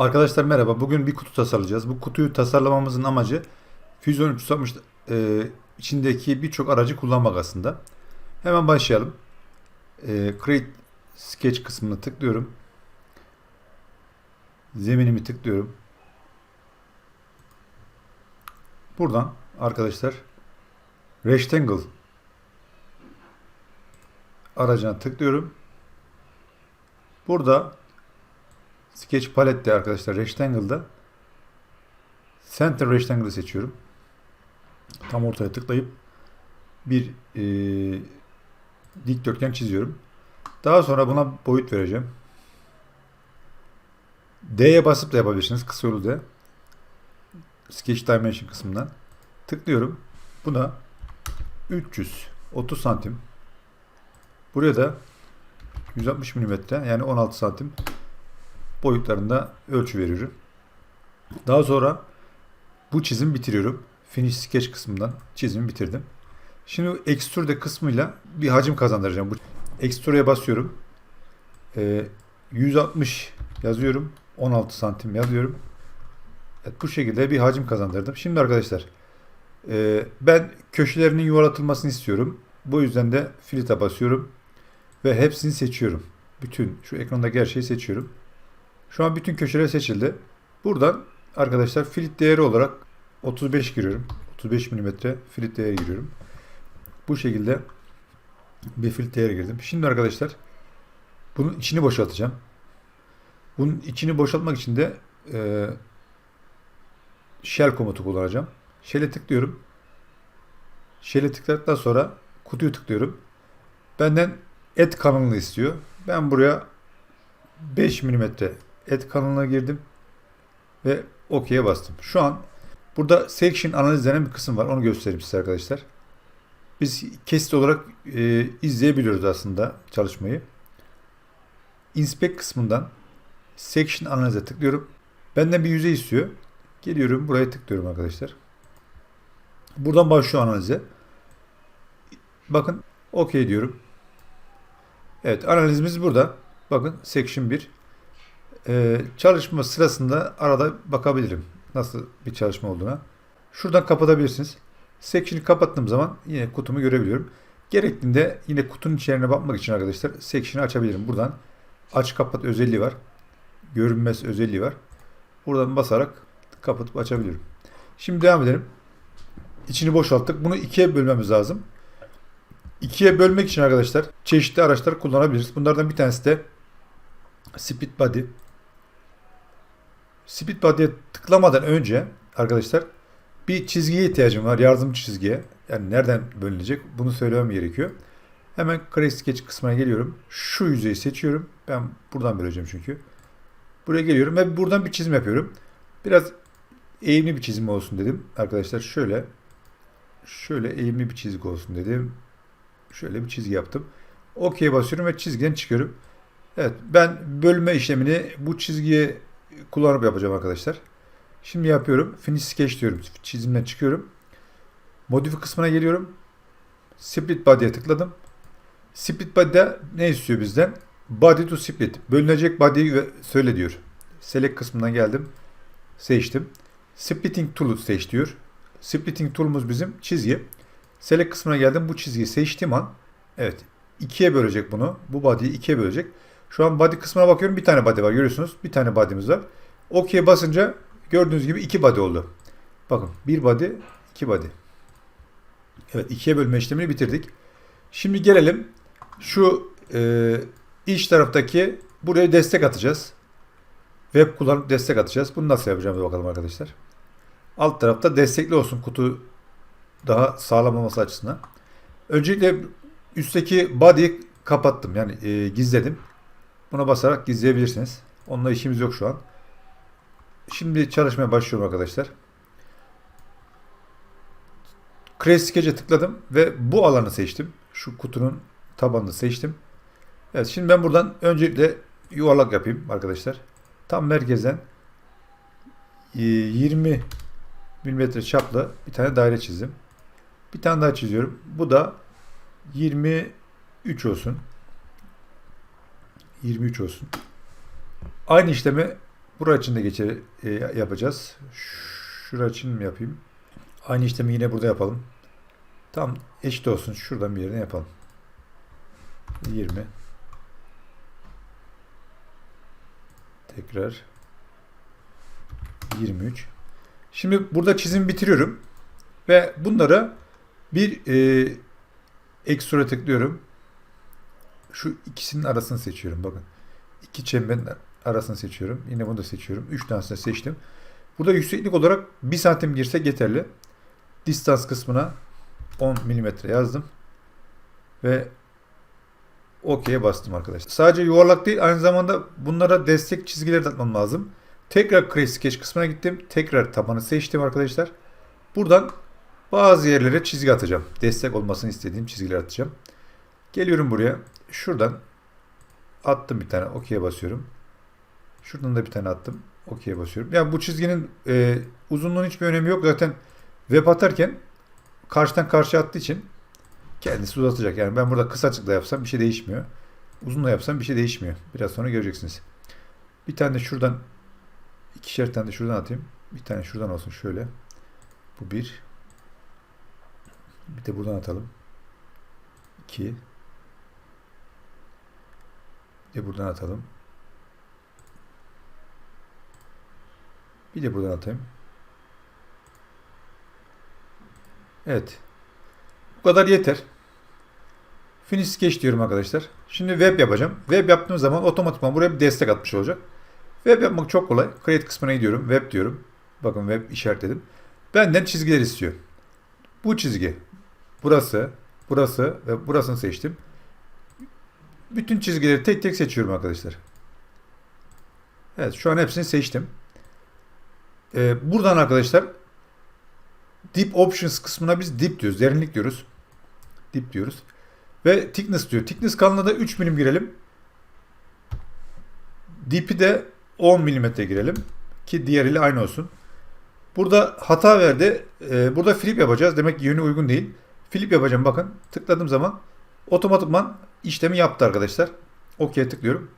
Arkadaşlar merhaba. Bugün bir kutu tasarlayacağız. Bu kutuyu tasarlamamızın amacı Fusion 360 e, içindeki birçok aracı kullanmak aslında. Hemen başlayalım. E, Create Sketch kısmına tıklıyorum. Zeminimi tıklıyorum. Buradan arkadaşlar Rectangle aracına tıklıyorum. Burada Sketch Palette'de arkadaşlar Rectangle'da Center Rectangle'ı seçiyorum. Tam ortaya tıklayıp bir e, dikdörtgen çiziyorum. Daha sonra buna boyut vereceğim. D'ye basıp da yapabilirsiniz. Kısa yolu D. Sketch Dimension kısmından. Tıklıyorum. Buna 330 santim. Buraya da 160 mm yani 16 santim boyutlarında ölçü veriyorum. Daha sonra bu çizim bitiriyorum. Finish sketch kısmından çizimi bitirdim. Şimdi extrude kısmıyla bir hacim kazandıracağım. Extrude'ye basıyorum. Ee, 160 yazıyorum. 16 santim yazıyorum. Evet, bu şekilde bir hacim kazandırdım. Şimdi arkadaşlar e, ben köşelerinin yuvarlatılmasını istiyorum. Bu yüzden de filete basıyorum. Ve hepsini seçiyorum. Bütün şu ekrandaki her şeyi seçiyorum. Şu an bütün köşeler seçildi. Buradan arkadaşlar filit değeri olarak 35 giriyorum. 35 mm filit değeri giriyorum. Bu şekilde bir filit değeri girdim. Şimdi arkadaşlar bunun içini boşaltacağım. Bunun içini boşaltmak için de e, shell komutu kullanacağım. Shell'e tıklıyorum. Shell'e tıkladıktan sonra kutuyu tıklıyorum. Benden et kanalını istiyor. Ben buraya 5 mm et kanalına girdim ve OK'ye bastım. Şu an burada section analiz denen bir kısım var. Onu göstereyim size arkadaşlar. Biz kesit olarak e, izleyebiliyoruz aslında çalışmayı. Inspect kısmından section analize tıklıyorum. Benden bir yüzey istiyor. Geliyorum buraya tıklıyorum arkadaşlar. Buradan başlıyor analize. Bakın OK diyorum. Evet analizimiz burada. Bakın section 1. Ee, çalışma sırasında arada bakabilirim. Nasıl bir çalışma olduğuna. Şuradan kapatabilirsiniz. Section'ı kapattığım zaman yine kutumu görebiliyorum. Gerektiğinde yine kutunun içeriğine bakmak için arkadaşlar section'ı açabilirim. Buradan aç kapat özelliği var. Görünmez özelliği var. Buradan basarak kapatıp açabilirim. Şimdi devam edelim. İçini boşalttık. Bunu ikiye bölmemiz lazım. İkiye bölmek için arkadaşlar çeşitli araçlar kullanabiliriz. Bunlardan bir tanesi de Split Body. Split Body'ye tıklamadan önce arkadaşlar bir çizgiye ihtiyacım var. Yardımcı çizgiye. Yani nereden bölünecek? Bunu söylemem gerekiyor. Hemen Create Sketch kısmına geliyorum. Şu yüzeyi seçiyorum. Ben buradan böleceğim çünkü. Buraya geliyorum ve buradan bir çizim yapıyorum. Biraz eğimli bir çizim olsun dedim. Arkadaşlar şöyle şöyle eğimli bir çizgi olsun dedim. Şöyle bir çizgi yaptım. OK'ye basıyorum ve çizgiden çıkıyorum. Evet ben bölme işlemini bu çizgiye kullanıp yapacağım arkadaşlar. Şimdi yapıyorum. Finish sketch diyorum. Çizimden çıkıyorum. Modify kısmına geliyorum. Split body'ye tıkladım. Split body'de ne istiyor bizden? Body to split. Bölünecek body'yi söyle diyor. Select kısmından geldim. Seçtim. Splitting tool'u seç diyor. Splitting tool'umuz bizim çizgi. Select kısmına geldim. Bu çizgiyi seçtiğim an evet ikiye bölecek bunu. Bu body'yi ikiye bölecek. Şu an body kısmına bakıyorum. Bir tane body var. Görüyorsunuz. Bir tane body'miz var. OK'ye basınca gördüğünüz gibi iki body oldu. Bakın bir body, iki body. Evet ikiye bölme işlemini bitirdik. Şimdi gelelim şu e, iç taraftaki buraya destek atacağız. Web kullanıp destek atacağız. Bunu nasıl yapacağımıza bakalım arkadaşlar. Alt tarafta destekli olsun kutu daha sağlam olması açısından. Öncelikle üstteki body'yi kapattım. Yani e, gizledim. Buna basarak gizleyebilirsiniz. Onunla işimiz yok şu an. Şimdi çalışmaya başlıyorum arkadaşlar. Create Sketch'e tıkladım ve bu alanı seçtim. Şu kutunun tabanını seçtim. Evet şimdi ben buradan öncelikle yuvarlak yapayım arkadaşlar. Tam merkezden 20 mm çaplı bir tane daire çizdim. Bir tane daha çiziyorum. Bu da 23 olsun. 23 olsun. Aynı işlemi Bura için de geçer e, yapacağız. Şura için mi yapayım? Aynı işlemi yine burada yapalım. Tam eşit olsun. Şuradan bir yerine yapalım. 20 Tekrar 23 Şimdi burada çizim bitiriyorum. Ve bunları bir e, ekstra tıklıyorum. Şu ikisinin arasını seçiyorum. Bakın. İki çemberin arasını seçiyorum. Yine bunu da seçiyorum. Üç tanesini seçtim. Burada yükseklik olarak 1 santim girsek yeterli. Distans kısmına 10 milimetre yazdım. Ve OK'ye bastım arkadaşlar. Sadece yuvarlak değil aynı zamanda bunlara destek çizgileri de atmam lazım. Tekrar Create Sketch kısmına gittim. Tekrar tabanı seçtim arkadaşlar. Buradan bazı yerlere çizgi atacağım. Destek olmasını istediğim çizgiler atacağım. Geliyorum buraya. Şuradan attım bir tane. OK'ye basıyorum. Şuradan da bir tane attım. OK'ye basıyorum. Yani bu çizginin e, uzunluğunun hiçbir önemi yok. Zaten web atarken karşıdan karşıya attığı için kendisi uzatacak. Yani ben burada kısacık da yapsam bir şey değişmiyor. Uzun da yapsam bir şey değişmiyor. Biraz sonra göreceksiniz. Bir tane de şuradan ikişer tane de şuradan atayım. Bir tane şuradan olsun şöyle. Bu bir. Bir de buradan atalım. İki. Bir de buradan atalım. Bir de buradan atayım. Evet. Bu kadar yeter. Finish Sketch diyorum arkadaşlar. Şimdi web yapacağım. Web yaptığım zaman otomatikman buraya bir destek atmış olacak. Web yapmak çok kolay. Create kısmına gidiyorum. Web diyorum. Bakın web işaretledim. Benden çizgiler istiyor. Bu çizgi. Burası, burası ve burasını seçtim. Bütün çizgileri tek tek seçiyorum arkadaşlar. Evet şu an hepsini seçtim. Ee, buradan arkadaşlar Deep Options kısmına biz Deep diyoruz. Derinlik diyoruz. Deep diyoruz. Ve Thickness diyor. Thickness kalınlığına da 3 milim girelim. Deep'i de 10 milimetre girelim. Ki diğeriyle aynı olsun. Burada hata verdi. Ee, burada flip yapacağız. Demek ki yönü uygun değil. Flip yapacağım bakın. Tıkladığım zaman otomatikman işlemi yaptı arkadaşlar. OK'ye tıklıyorum.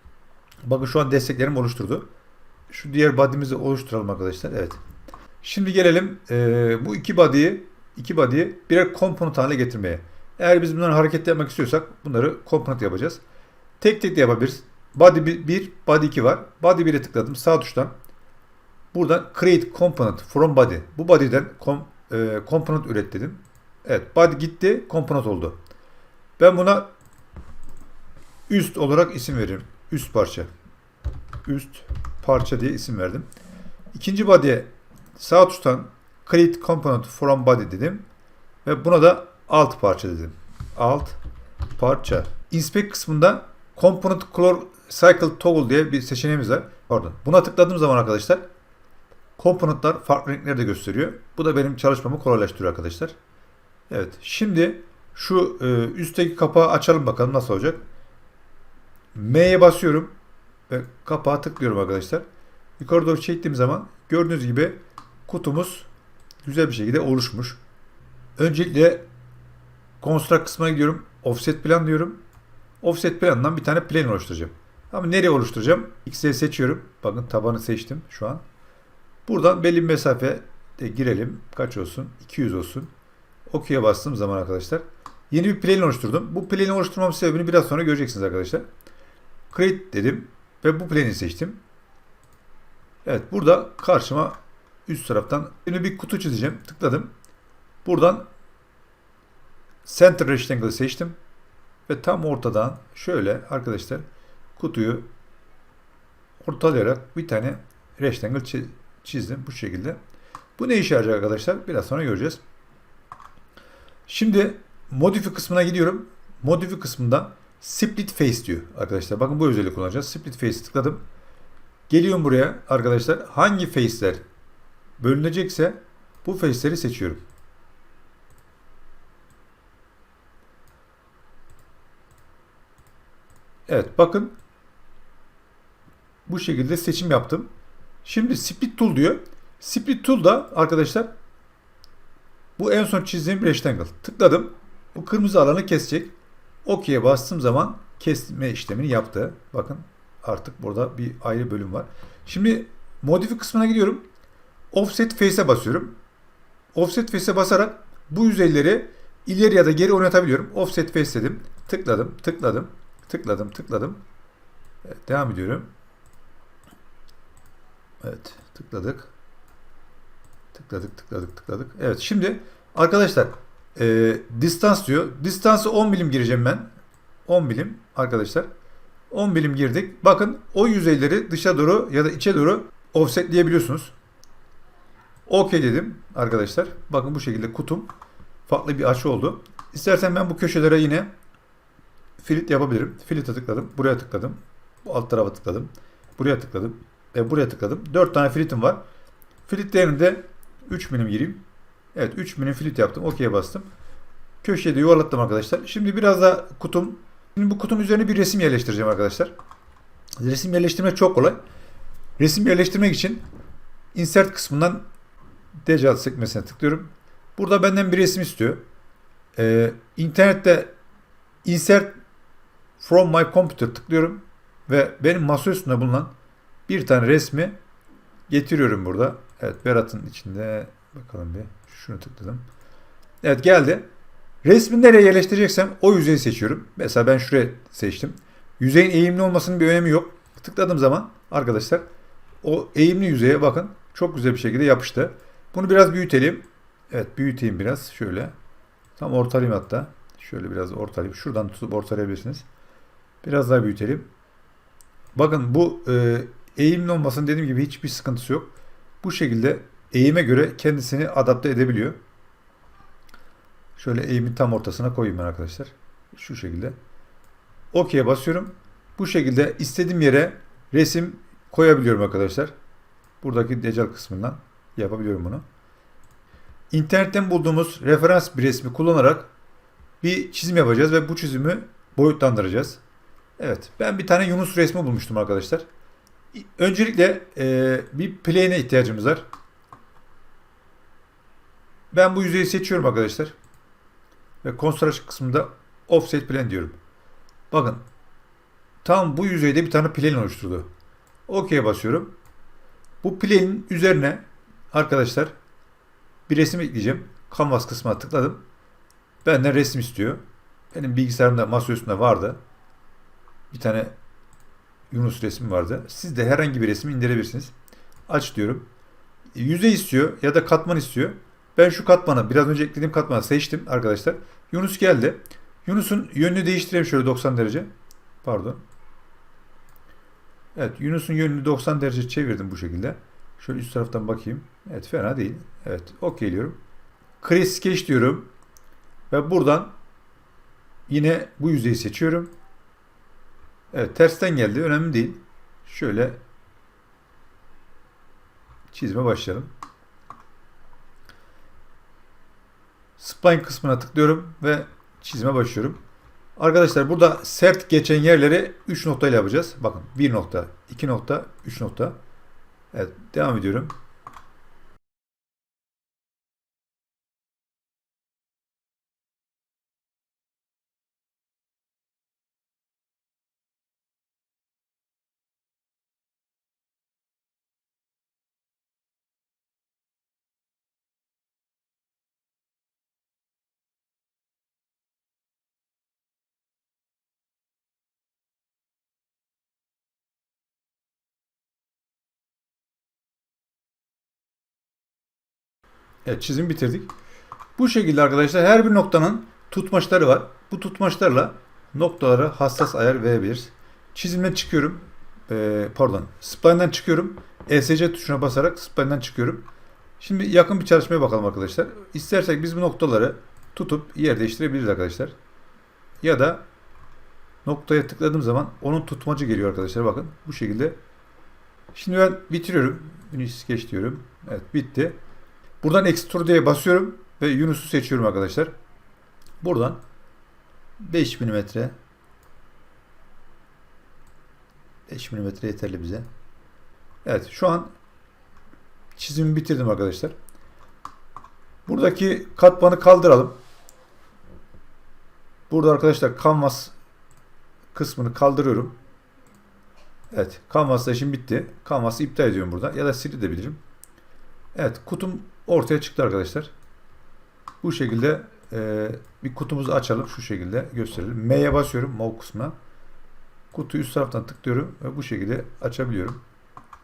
Bakın şu an desteklerimi oluşturdu. Şu diğer body'mizi oluşturalım arkadaşlar. Evet. Şimdi gelelim e, bu iki body'yi iki body'yi birer komponent haline getirmeye. Eğer biz bunları hareket yapmak istiyorsak bunları komponent yapacağız. Tek tek de yapabiliriz. Body 1, body 2 var. Body 1'e tıkladım sağ tuştan. Buradan create component from body. Bu body'den kom, e, component üret dedim. Evet body gitti component oldu. Ben buna üst olarak isim veririm. Üst parça. Üst parça diye isim verdim. İkinci body'ye sağ tuştan create component from body dedim. Ve buna da alt parça dedim. Alt parça. Inspect kısmında component color cycle toggle diye bir seçeneğimiz var. Pardon. Buna tıkladığım zaman arkadaşlar komponentler farklı renkleri de gösteriyor. Bu da benim çalışmamı kolaylaştırıyor arkadaşlar. Evet. Şimdi şu e, üstteki kapağı açalım bakalım nasıl olacak. M'ye basıyorum ve kapağı tıklıyorum arkadaşlar. Yukarı doğru çektiğim zaman gördüğünüz gibi kutumuz güzel bir şekilde oluşmuş. Öncelikle Construct kısmına gidiyorum. Offset plan diyorum. Offset planından bir tane plan oluşturacağım. Ama nereye oluşturacağım? X'e seçiyorum. Bakın tabanı seçtim şu an. Buradan belli bir mesafe de girelim. Kaç olsun? 200 olsun. OK'ye bastığım zaman arkadaşlar yeni bir plan oluşturdum. Bu planı oluşturmamın sebebini biraz sonra göreceksiniz arkadaşlar. Create dedim ve bu planı seçtim. Evet burada karşıma üst taraftan şimdi bir kutu çizeceğim. Tıkladım. Buradan Center Rectangle'ı seçtim. Ve tam ortadan şöyle arkadaşlar kutuyu ortalayarak bir tane rectangle çizdim bu şekilde. Bu ne işe yarayacak arkadaşlar? Biraz sonra göreceğiz. Şimdi modify kısmına gidiyorum. Modify kısmında split face diyor arkadaşlar. Bakın bu özelliği kullanacağız. Split face tıkladım. Geliyorum buraya arkadaşlar. Hangi face'ler bölünecekse bu face'leri seçiyorum. Evet bakın bu şekilde seçim yaptım. Şimdi split tool diyor. Split tool da arkadaşlar bu en son çizdiğim rectangle. Tıkladım. Bu kırmızı alanı kesecek. OK'ye bastığım zaman kesme işlemini yaptı. Bakın artık burada bir ayrı bölüm var. Şimdi Modify kısmına gidiyorum. Offset Face'e basıyorum. Offset Face'e basarak bu yüzeyleri ileri ya da geri oynatabiliyorum. Offset Face dedim. Tıkladım, tıkladım, tıkladım, tıkladım. Evet, devam ediyorum. Evet, tıkladık. Tıkladık, tıkladık, tıkladık. Evet, şimdi arkadaşlar e, distans diyor. Distansı 10 milim gireceğim ben. 10 milim arkadaşlar. 10 milim girdik. Bakın o yüzeyleri dışa doğru ya da içe doğru offsetleyebiliyorsunuz. OK dedim arkadaşlar. Bakın bu şekilde kutum farklı bir açı oldu. İstersen ben bu köşelere yine filit yapabilirim. Filite tıkladım. Buraya tıkladım. Bu alt tarafa tıkladım. Buraya tıkladım. Ve buraya tıkladım. 4 tane filitim var. Filitlerini de 3 milim gireyim. Evet 3 milim filit yaptım. OK'ye bastım. Köşeye de yuvarlattım arkadaşlar. Şimdi biraz da kutum. Şimdi bu kutum üzerine bir resim yerleştireceğim arkadaşlar. Resim yerleştirmek çok kolay. Resim yerleştirmek için insert kısmından Decal sekmesine tıklıyorum. Burada benden bir resim istiyor. Ee, internette insert from my computer tıklıyorum ve benim masa üstünde bulunan bir tane resmi getiriyorum burada. Evet Berat'ın içinde bakalım bir şunu tıkladım. Evet geldi. Resmi nereye yerleştireceksem o yüzeyi seçiyorum. Mesela ben şuraya seçtim. Yüzeyin eğimli olmasının bir önemi yok. Tıkladığım zaman arkadaşlar o eğimli yüzeye bakın çok güzel bir şekilde yapıştı. Bunu biraz büyütelim. Evet büyüteyim biraz şöyle. Tam ortalayayım hatta. Şöyle biraz ortalayayım. Şuradan tutup ortalayabilirsiniz. Biraz daha büyütelim. Bakın bu e, eğimli olmasının dediğim gibi hiçbir sıkıntısı yok. Bu şekilde eğime göre kendisini adapte edebiliyor. Şöyle eğimin tam ortasına koyayım ben arkadaşlar. Şu şekilde. OK'ye basıyorum. Bu şekilde istediğim yere resim koyabiliyorum arkadaşlar. Buradaki decal kısmından yapabiliyorum bunu. İnternetten bulduğumuz referans bir resmi kullanarak bir çizim yapacağız ve bu çizimi boyutlandıracağız. Evet, ben bir tane Yunus resmi bulmuştum arkadaşlar. Öncelikle e, bir plane'e ihtiyacımız var. Ben bu yüzeyi seçiyorum arkadaşlar. Ve construction kısmında offset plane diyorum. Bakın. Tam bu yüzeyde bir tane plane oluşturdu. OK'ye basıyorum. Bu plane'in üzerine arkadaşlar bir resim ekleyeceğim. Canvas kısmına tıkladım. Benden resim istiyor. Benim bilgisayarımda masa üstünde vardı. Bir tane Yunus resmi vardı. Siz de herhangi bir resmi indirebilirsiniz. Aç diyorum. Yüzey istiyor ya da katman istiyor. Ben şu katmanı biraz önce eklediğim katmanı seçtim arkadaşlar. Yunus geldi. Yunus'un yönünü değiştireyim şöyle 90 derece. Pardon. Evet Yunus'un yönünü 90 derece çevirdim bu şekilde. Şöyle üst taraftan bakayım. Evet fena değil. Evet OK diyorum. Create Sketch diyorum. Ve buradan yine bu yüzeyi seçiyorum. Evet tersten geldi. Önemli değil. Şöyle çizime başlayalım. Spline kısmına tıklıyorum ve çizime başlıyorum. Arkadaşlar burada sert geçen yerleri 3 noktayla yapacağız. Bakın 1 nokta, 2 nokta, 3 nokta. Evet devam ediyorum. Evet çizim bitirdik. Bu şekilde arkadaşlar her bir noktanın tutmaçları var. Bu tutmaçlarla noktalara hassas ayar verebiliriz. Çizimden çıkıyorum. Ee, pardon. Spline'den çıkıyorum. ESC tuşuna basarak spline'den çıkıyorum. Şimdi yakın bir çalışmaya bakalım arkadaşlar. İstersek biz bu noktaları tutup yer değiştirebiliriz arkadaşlar. Ya da noktaya tıkladığım zaman onun tutmacı geliyor arkadaşlar. Bakın bu şekilde. Şimdi ben bitiriyorum. Finish geç diyorum. Evet bitti. Buradan Extrude'ye basıyorum ve Yunus'u seçiyorum arkadaşlar. Buradan 5 mm 5 mm yeterli bize. Evet şu an çizimi bitirdim arkadaşlar. Buradaki katmanı kaldıralım. Burada arkadaşlar canvas kısmını kaldırıyorum. Evet. Canvas'ta işim bitti. Canvas'ı iptal ediyorum burada. Ya da silebilirim. Evet. Kutum ortaya çıktı arkadaşlar. Bu şekilde e, bir kutumuzu açalım. Şu şekilde gösterelim. M'ye basıyorum. Mov kısmına. Kutuyu üst taraftan tıklıyorum ve bu şekilde açabiliyorum.